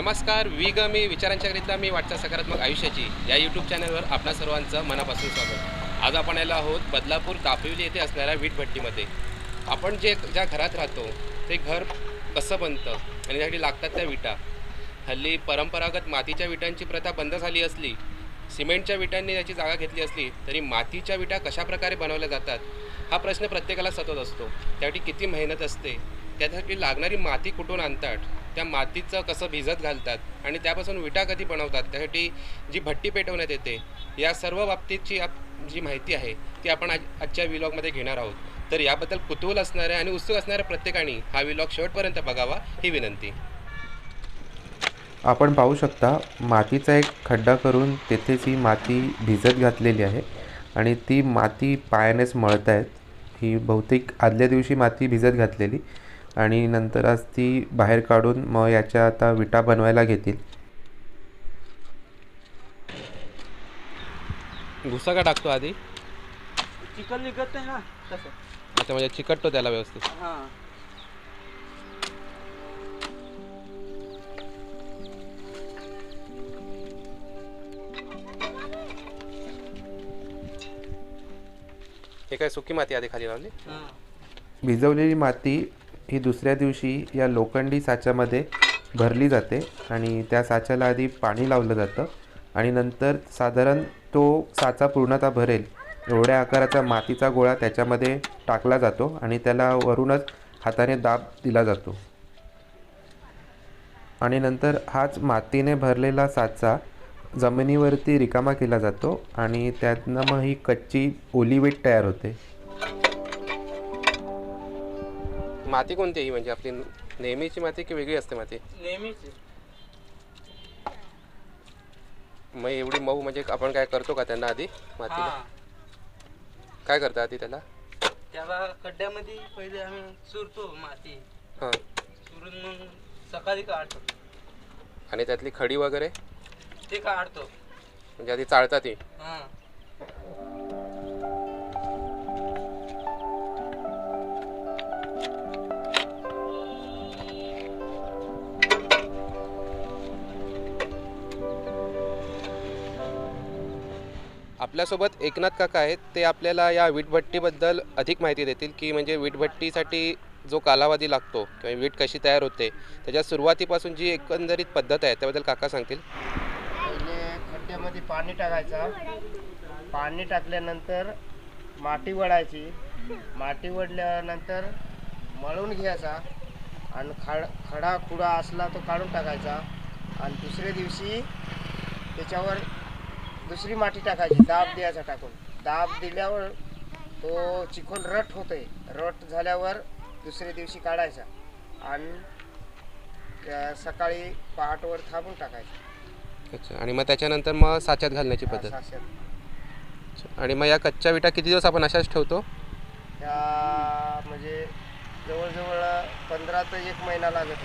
नमस्कार वी ग मी विचारांच्या करीता मी वाटचा सकारात्मक आयुष्याची या यूट्यूब चॅनलवर आपणा सर्वांचं मनापासून स्वागत. आज आपण आलो आहोत बदलापूर कापिवली येथे असणाऱ्या वीटभट्टीमध्ये. आपण जे ज्या घरात राहतो ते घर कसं बनतं आणि त्यासाठी लागतात त्या विटा. हल्ली परंपरागत मातीच्या विटांची प्रथा बंद झाली असली सिमेंटच्या विटांनी त्याची जागा घेतली असली तरी मातीच्या विटा कशाप्रकारे बनवल्या जातात हा प्रश्न प्रत्येकाला सतत असतो. त्यासाठी किती मेहनत असते त्यासाठी लागणारी माती कुठून आणतात त्या मातीचं कसं भिजत घालतात आणि त्यापासून विटा कधी बनवतात त्यासाठी जी भट्टी पेटवण्यात येते या सर्व बाबतीतची आप जी माहिती आहे ती आपण आज आजच्या विलॉगमध्ये घेणार आहोत. तर याबद्दल कुतूहल असणाऱ्या आणि उत्सुक असणाऱ्या प्रत्येकाने हा विलॉग शेवटपर्यंत बघावा ही विनंती. आपण पाहू शकता मातीचा एक खड्डा करून तेथेच ही माती भिजत घातलेली आहे आणि ती माती पायानेच मळत आहेत ही बहुतेक आदल्या दिवशी माती भिजत घातलेली. आणि नंतर आज ती बाहेर काढून मग याच्या आता विटा बनवायला घेतील. भुसा का टाकतो आधी? चिकन निघत नाही ना तसं. आता म्हणजे चिकटतो त्याला व्यवस्थित. हां. हे काय सुकी माती आधी खाली लावली? हां. भिजवलेली माती ही दुसऱ्या दिवशी या लोखंडी साच्यामध्ये भरली जाते आणि त्या साच्याला आधी पाणी लावलं जातं आणि नंतर साधारण तो साचा पूर्णतः भरेल. एवढ्या आकाराचा मातीचा गोळा त्याच्यामध्ये टाकला जातो आणि त्याला वरूनच हाताने दाब दिला जातो. आणि नंतर हाच मातीने भरलेला साचा जमिनीवरती रिकामा केला जातो आणि त्यातनं मग ही कच्ची ओलिवेट तयार होते. माती कोणती ही म्हणजे आपली नेहमीची माती की वेगळी असते माती? नेहमीच. मग एवढी मऊ म्हणजे आपण काय करतो का त्यांना आधी मातीला? हां. काय करता आधी त्याला? त्याला खड्ड्यामध्ये पहिले आम्ही चुरतो माती. हां. चुरून मग सकाळी काढतो. आणि त्यातली खडी वगैरे? ते काढतो. म्हणजे आधी चाळतात ती? हां. आपल्यासोबत एकनाथ काका आहेत. ते आपल्याला या वीटभट्टीबद्दल अधिक माहिती देतील की म्हणजे वीटभट्टीसाठी जो कालावधी लागतो किंवा वीट कशी तयार होते त्याच्या सुरुवातीपासून जी एकंदरीत पद्धत आहे त्याबद्दल काका सांगतील. पहिले खड्ड्यामध्ये पाणी टाकायचं. पाणी टाकल्यानंतर माती वडायची माती वडल्यानंतर मळून घ्यायचा आणि खड खडा खुडा असला तो काढून टाकायचा. आणि दुसऱ्या दिवशी त्याच्यावर दुसरी माती टाकायची दाब द्यायचा टाकून. दाब दिल्यावर तो चिखल रट होतोय रट झाल्यावर दुसऱ्या दिवशी काढायचा आणि सकाळी पहाटवर थांबून टाकायचा. अच्छा. आणि मग त्याच्यानंतर मग साच्यात घालण्याची पद्धत. आणि मग या कच्च्या विटा किती दिवस आपण अशाच ठेवतो? म्हणजे जवळजवळ पंधरा ते एक महिना लागत.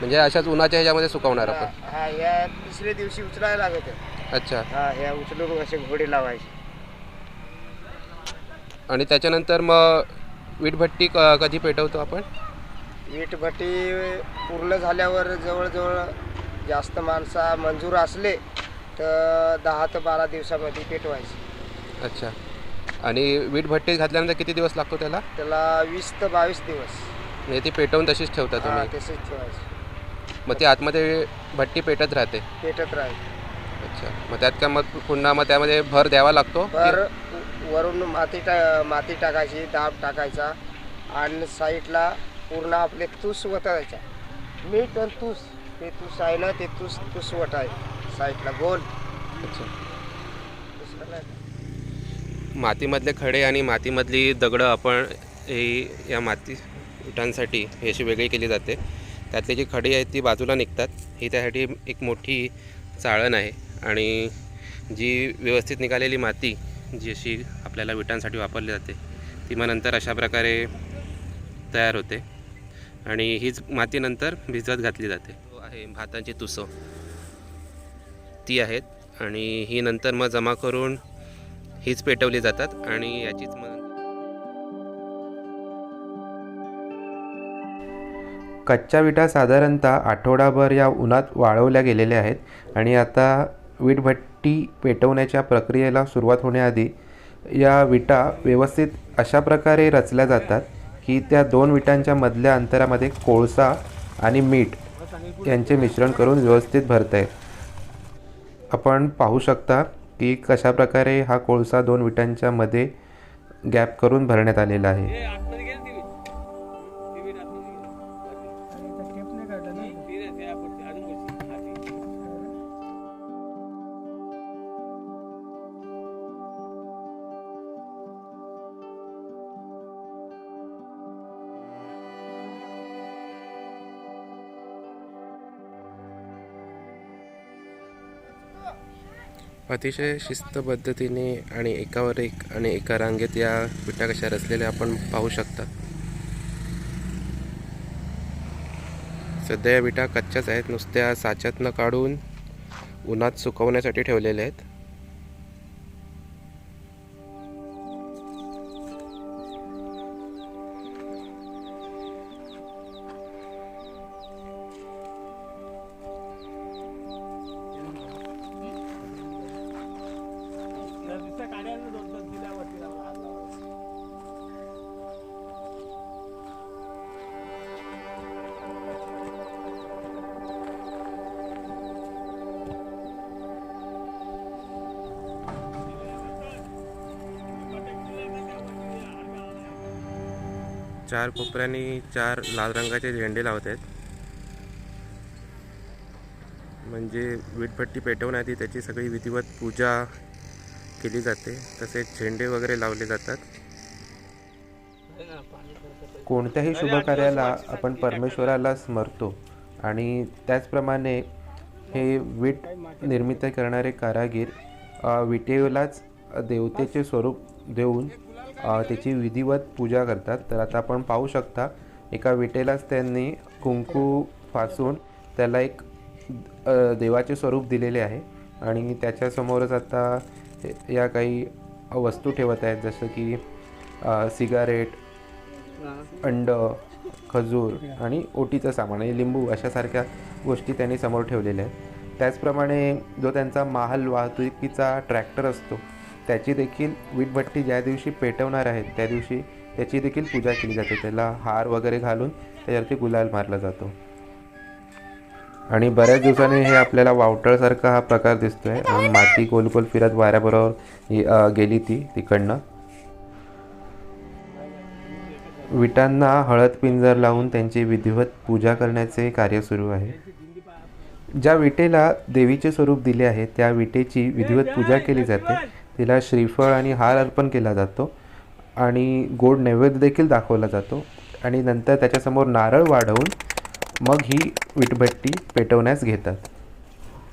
म्हणजे अशाच उन्हाच्या ह्याच्यामध्ये सुकवणार आपण. हा या तिसऱ्या दिवशी उचलायला लागत. अच्छा. हा ह्या उचलून असे घोडे लावायचे. आणि त्याच्यानंतर मग वीटभट्टी क- कधी पेटवतो आपण? वीट भट्टी पूर्ण झाल्यावर जवळजवळ जास्त माणसा मंजूर असले तर दहा ते बारा दिवसामध्ये पेटवायचे. अच्छा. आणि वीटभट्टीत घातल्यानंतर किती दिवस लागतो त्याला? त्याला वीस ते बावीस दिवस. म्हणजे ती पेटवून तशीच ठेवता हा, तुम्ही तसेच ठेवायचे. मग ती आतमध्ये भट्टी पेटत राहते. पेटत राहायचे अच्छा. मग त्यात का मग पुन्हा मग त्यामध्ये भर द्यावा लागतो? पर वरून माती टा माती टाकायची दाब टाकायचा आणि साईडला पूर्ण आपले तूस वतायचा. मीठ आणि तूस. ते तूस आहे ना ते तूस तूस वटाय साईडला गोल. अच्छा. दुसरं नाही. मातीमधले खडे आणि मातीमधली दगडं आपण ही या माती विटांसाठी ही अशी वेगळी केली जाते. त्यातली जी खडी आहेत ती बाजूला निघतात. ही त्यासाठी एक मोठी चाळण आहे. आणि जी व्यवस्थित निघालेली माती जी अशी आपल्याला विटांसाठी वापरली जाते ती मग नंतर अशा प्रकारे तयार होते. आणि हीच माती नंतर भिजवत घातली जाते. आहे भातांची तुसं. ती आहेत आणि ही नंतर मग जमा करून हीच पेटवली जातात आणि याचीच मग कच्च्या विटा साधारणतः आठवडाभर या उन्हात वाळवल्या गेलेल्या आहेत आणि आता वीटभट्टी पेटवण्याच्या प्रक्रियेला सुरुवात होण्याआधी या विटा व्यवस्थित अशा प्रकारे रचल्या जातात की त्या दोन विटांच्या मधल्या अंतरामध्ये कोळसा आणि मीठ यांचे मिश्रण करून व्यवस्थित भरता येईल. आपण पाहू शकता की कशा प्रकारे हा कोळसा दोन विटांच्या मध्ये गॅप करून भरण्यात आलेला आहे. अतिशय शिस्त पद्धतीने आणि एकावर एक आणि एका रांगेत या विटा कशा रचलेल्या आपण पाहू शकता. सध्या या विटा कच्च्याच आहेत नुसत्या साच्यातनं काढून उन्हात सुकवण्यासाठी ठेवलेल्या आहेत. चार कोपऱ्यांनी चार लाल रंगाचे झेंडे लावत आहेत म्हणजे वीटभट्टी पेटवण्याआधी त्याची सगळी विधिवत पूजा केली जाते. तसेच झेंडे वगैरे लावले जातात. कोणत्याही शुभ कार्याला आपण परमेश्वराला स्मरतो. आणि त्याचप्रमाणे हे वीट निर्मिती करणारे कारागीर विटेलाच देवतेचे स्वरूप देऊन त्याची विधिवत पूजा करतात. तर आता आपण पाहू शकता एका विटेलाच त्यांनी कुंकू फासून त्याला एक देवाचे स्वरूप दिलेले आहे. आणि त्याच्यासमोरच आता या काही वस्तू ठेवत आहेत जसं की सिगारेट अंड खजूर आणि ओटीचं सामान आणि लिंबू अशासारख्या गोष्टी त्यांनी समोर ठेवलेल्या आहेत. त्याचप्रमाणे जो त्यांचा महाल वाहतुकीचा ट्रॅक्टर असतो त्याची देखील वीटभट्टी ज्या दिवशी पेटवणार आहेत त्या दिवशी त्याची देखील पूजा केली जाते. त्याला हार वगैरे घालून त्याच्यावरती गुलाल मारला जातो. आणि बऱ्याच दिवसांनी हे आपल्याला वावटळसारखा हा प्रकार दिसतो आहे माती गोल गोल फिरत वाऱ्याबरोबर गेली ती तिकडनं. विटांना हळद पिंजर लावून त्यांची विधिवत पूजा करण्याचे कार्य सुरू आहे. ज्या विटेला देवीचे स्वरूप दिले आहे त्या विटेची विधिवत पूजा केली जाते. तिला श्रीफळ आणि हार अर्पण केला जातो आणि गोड नैवेद्य देखील दाखवला जातो. आणि नंतर त्याच्यासमोर नारळ वाढवून मग ही विटभट्टी पेटवण्यास घेतात.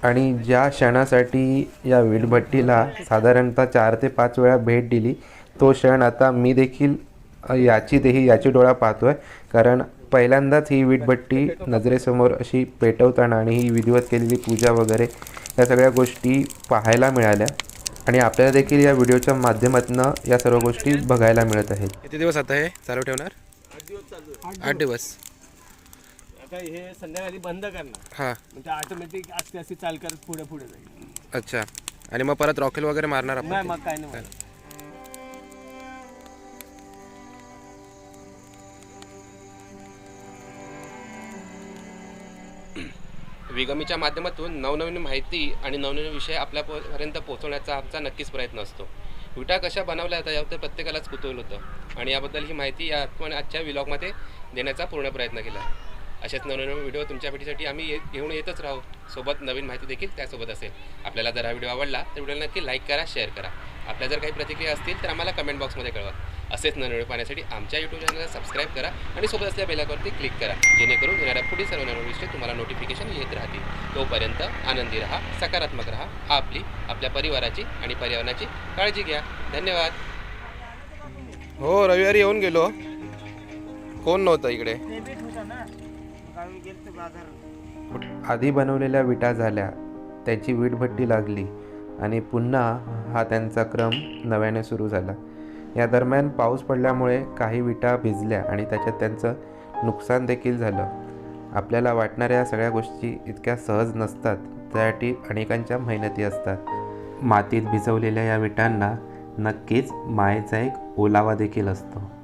आणि ज्या क्षणासाठी या विटभट्टीला साधारणतः चार ते पाच वेळा भेट दिली तो क्षण आता मी देखील याची देही याची डोळा पाहतो आहे कारण पहिल्यांदाच ही विटभट्टी नजरेसमोर अशी पेटवताना आणि ही विधिवत केलेली पूजा वगैरे या सगळ्या गोष्टी पाहायला मिळाल्या. आणि आपल्याला देखील या व्हिडिओच्या माध्यमातून या सर्व गोष्टी बघायला मिळत आहेत. किती दिवस आता हे चालू ठेवणार? आठ दिवस. आता हे संध्याकाळी बंद करणार. हां. म्हणजे ऑटोमॅटिक असते अशी चाल करत पुढे पुढे जाईल. अच्छा. आणि मग परत रॉकेल वगैरे मारणार आपण नाही मग काय नाही विगमीच्या माध्यमातून नवनवीन माहिती आणि नवनवीन विषय आपल्यापर्यंत पोहोचवण्याचा आमचा नक्कीच प्रयत्न असतो. विटा कशा बनवल्या जातात याबद्दल प्रत्येकालाच कुतूहल होतं आणि याबद्दल ही माहिती या आपण आजच्या व्लॉगमध्ये देण्याचा पूर्ण प्रयत्न केला. असेच नवनवीन व्हिडिओ तुमच्या भेटीसाठी आम्ही ये घेऊन येतच राहू. सोबत नवीन माहिती देखील त्यासोबत असेल. आपल्याला जर हा व्हिडिओ आवडला तर व्हिडिओला नक्की लाईक करा शेअर करा. आपल्या जर काही प्रतिक्रिया असतील तर आम्हाला कमेंट बॉक्समध्ये कळवा. असेच नवनवीन पाहण्यासाठी आमच्या यूट्यूब चॅनलला सबस्क्राईब करा आणि सोबत असलेल्या बेलाकवरती क्लिक करा जेणेकरून येणाऱ्या पुढील सर्व नवीन विषय तुम्हाला नोटिफिकेशन येत राहतील. तोपर्यंत आनंदी राहा सकारात्मक राहा आपली आपल्या परिवाराची आणि पर्यावरणाची काळजी घ्या. धन्यवाद. हो रविवारी येऊन गेलो. कोण नव्हतं इकडे? आधी बनवलेल्या विटा झाल्या त्याची वीटभट्टी लागली आणि पुन्हा हा त्यांचा क्रम नव्याने सुरू झाला. या दरम्यान पाऊस पडल्यामुळे काही विटा भिजल्या आणि त्याच्यात त्यांचं नुकसान देखील झालं. आपल्याला वाटणाऱ्या या सगळ्या गोष्टी इतक्या सहज नसतात त्यासाठी अनेकांच्या मेहनती असतात. मातीत भिजवलेल्या या विटांना नक्कीच मायेचा एक ओलावा देखील असतो.